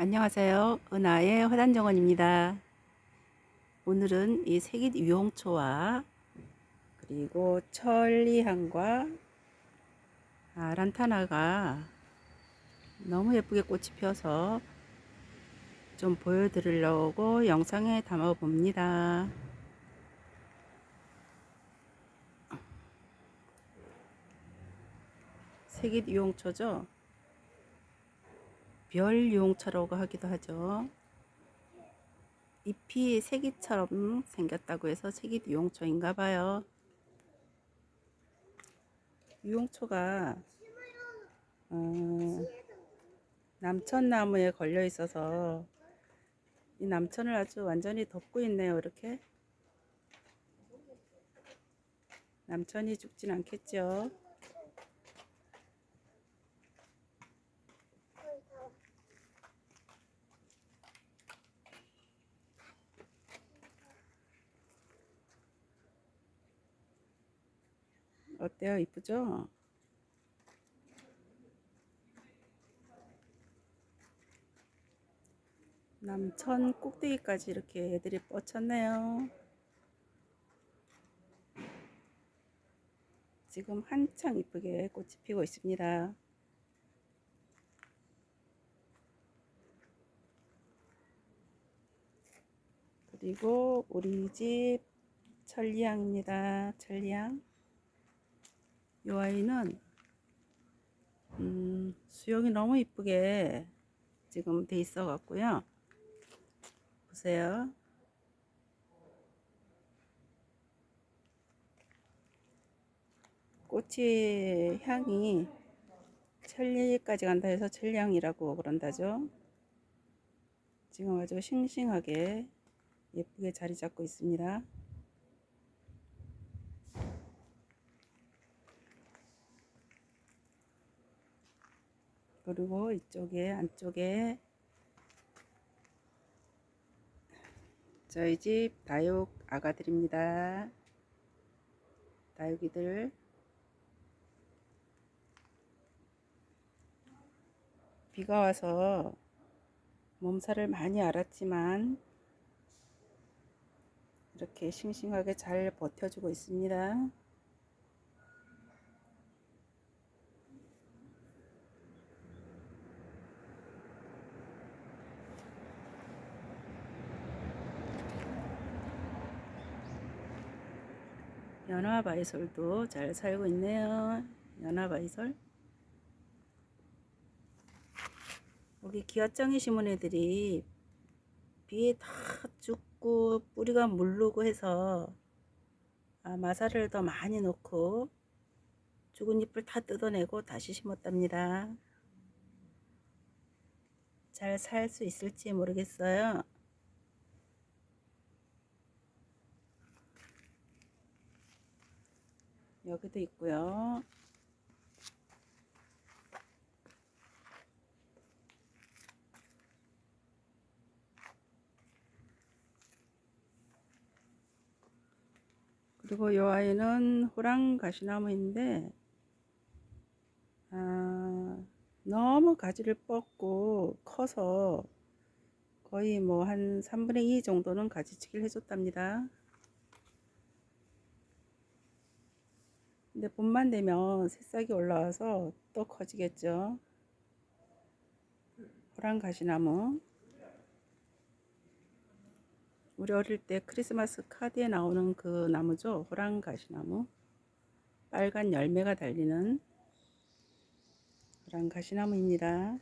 안녕하세요. 은하의 화단정원입니다. 오늘은 이 색잇 유홍초와 그리고 천리향과 아, 란타나가 너무 예쁘게 꽃이 펴서 좀 보여드리려고 영상에 담아 봅니다. 색잇 유홍초죠. 별 유홍차라고 하기도 하죠. 잎이 색이처럼 생겼다고 해서 색이 유홍초인가 봐요. 유홍초가 어, 남천나무에 걸려 있어서 이 남천을 아주 완전히 덮고 있네요. 이렇게 남천이 죽진 않겠죠. 어때요? 이쁘죠? 남천 꼭대기까지 이렇게 애들이 뻗쳤네요. 지금 한창 이쁘게 꽃이 피고 있습니다. 그리고 우리 집 천리향입니다. 천리향. 이 아이는 음, 수영이 너무 이쁘게 지금 돼 있어 갖고요. 보세요. 꽃이 향이 천리까지 간다 해서 천리향이라고 그런다죠. 지금 아주 싱싱하게 예쁘게 자리 잡고 있습니다. 그리고 이쪽에 안쪽에 저희 집 다육 아가들입니다. 다육이들 비가 와서 몸살을 많이 앓았지만 이렇게 싱싱하게 잘 버텨주고 있습니다. 연화바이솔도 잘 살고 있네요. 연화바이솔. 여기 기아장이 심은 애들이 비에 다 죽고 뿌리가 물르고 해서 아, 마사를 더 많이 넣고 죽은 잎을 다 뜯어내고 다시 심었답니다. 잘 살 수 있을지 모르겠어요. 여기도 있고요. 그리고 이 아이는 호랑 가시나무인데 아, 너무 가지를 뻗고 커서 거의 뭐 한 3분의 2 정도는 가지치기를 해줬답니다. 근데 봄만 되면 새싹이 올라와서 또 커지겠죠. 호랑 가시나무. 우리 어릴 때 크리스마스 카드에 나오는 그 나무죠. 호랑 가시나무. 빨간 열매가 달리는 호랑 가시나무입니다.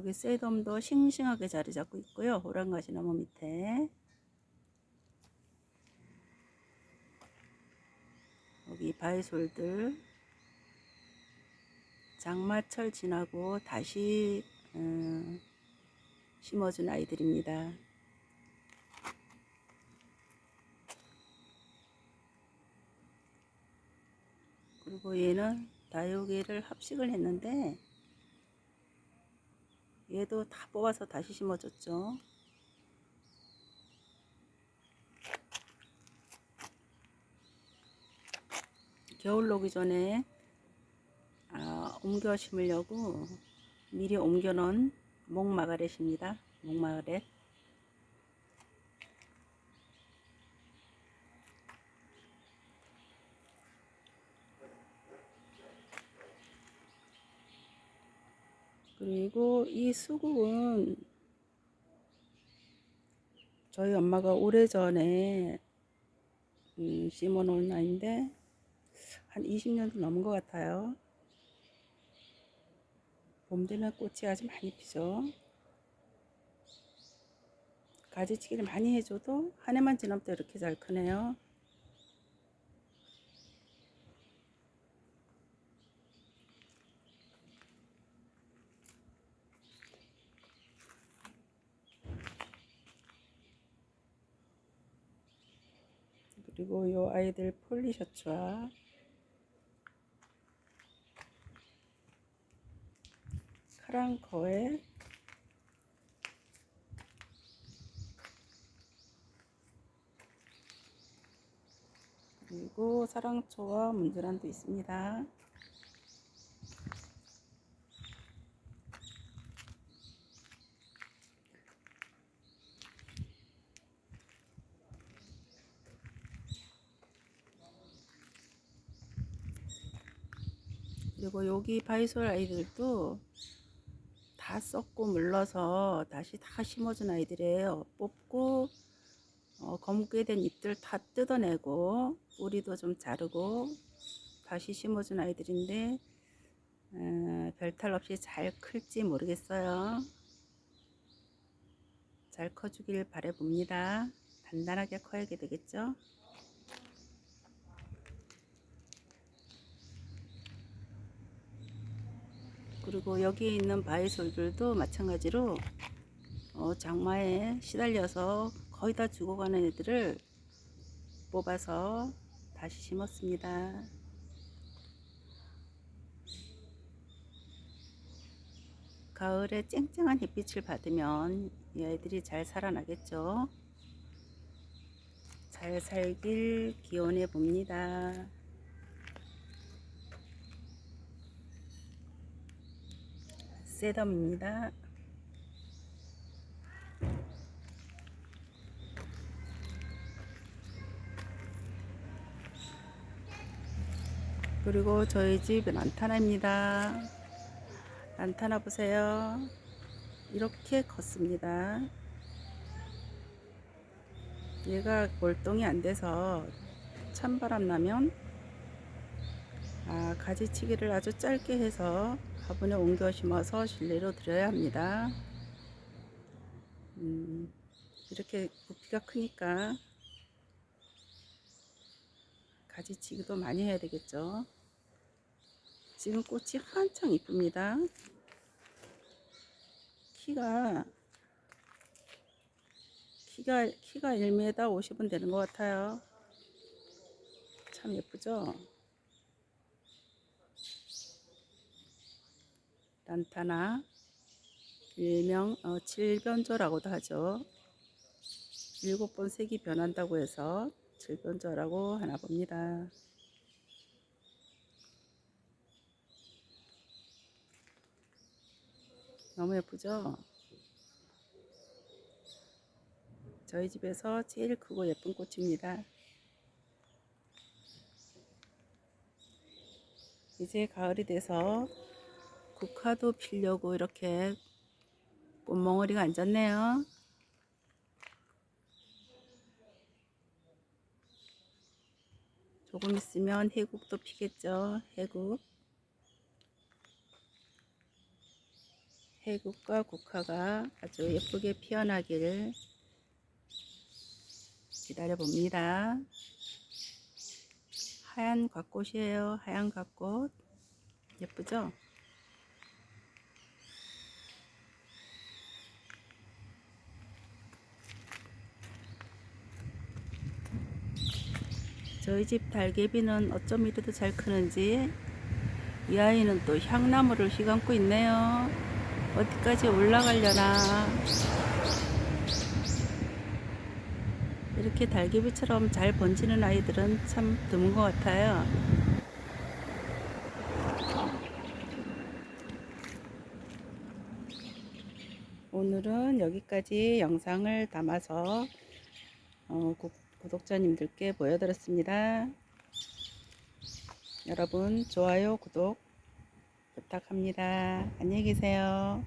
여기 쇠돔도 싱싱하게 자리 잡고 있고요. 호랑 가시 나무 밑에. 여기 바이솔들 장마철 지나고 다시 음, 심어준 아이들입니다. 그리고 얘는 다육이를 합식을 했는데 얘도 다 뽑아서 다시 심어줬죠. 겨울 오기 전에 아, 옮겨 심으려고 미리 옮겨 놓은 목마가렛입니다. 목마가렛. 그리고 이 수국은 저희 엄마가 오래전에 음, 심어 놓은 아이인데 한 20년도 넘은 것 같아요. 봄 되면 꽃이 아주 많이 피죠. 가지치기를 많이 해줘도 한 해만 지나면 또 이렇게 잘 크네요. 그리고 요 아이들 폴리 셔츠와 카랑커에 그리고 사랑초와 문드란도 있습니다. 그리고 여기 바이솔 아이들도 다 썩고 물러서 다시 다 심어준 아이들이에요. 뽑고 어, 검게 된 잎들 다 뜯어내고 뿌리도 좀 자르고 다시 심어준 아이들인데 어, 별탈 없이 잘 클지 모르겠어요. 잘 커주길 바래봅니다. 단단하게 커야 되겠죠? 그리고 여기 있는 바이솔들도 마찬가지로 어, 장마에 시달려서 거의 다 죽어가는 애들을 뽑아서 다시 심었습니다. 가을에 쨍쨍한 햇빛을 받으면 이 아이들이 잘 살아나겠죠. 잘 살길 기원해 봅니다. 셋업입니다. 그리고 저희 집은 란타나입니다. 란타나 보세요. 이렇게 컸습니다. 얘가 골동이 안 돼서 찬바람 나면 아, 가지치기를 아주 짧게 해서 화분에 옮겨 심어서 실내로 들여야 합니다. 음, 이렇게 부피가 크니까 가지치기도 많이 해야 되겠죠. 지금 꽃이 한창 이쁩니다. 키가 키가 키가 1m 50은 되는 것 같아요. 참 예쁘죠? 란타나 일명 어, 칠변조라고도 하죠. 일곱 번 색이 변한다고 해서 칠변조라고 하나 봅니다. 너무 예쁘죠? 저희 집에서 제일 크고 예쁜 꽃입니다. 이제 가을이 돼서 국화도 피려고 이렇게 꽃몽어리가 앉았네요. 조금 있으면 해국도 피겠죠. 해국. 해국과 국화가 아주 예쁘게 피어나기를 기다려 봅니다. 하얀 곽꽃이에요. 하얀 곽꽃. 예쁘죠? 저희 집 달개비는 어쩜 이래도 잘 크는지 이 아이는 또 향나무를 휘감고 있네요. 어디까지 올라가려나. 이렇게 달개비처럼 잘 번지는 아이들은 참 드문 것 같아요. 오늘은 여기까지 영상을 담아서 어, 국, 구독자님들께 보여드렸습니다. 여러분 좋아요 구독 부탁합니다. 안녕히 계세요.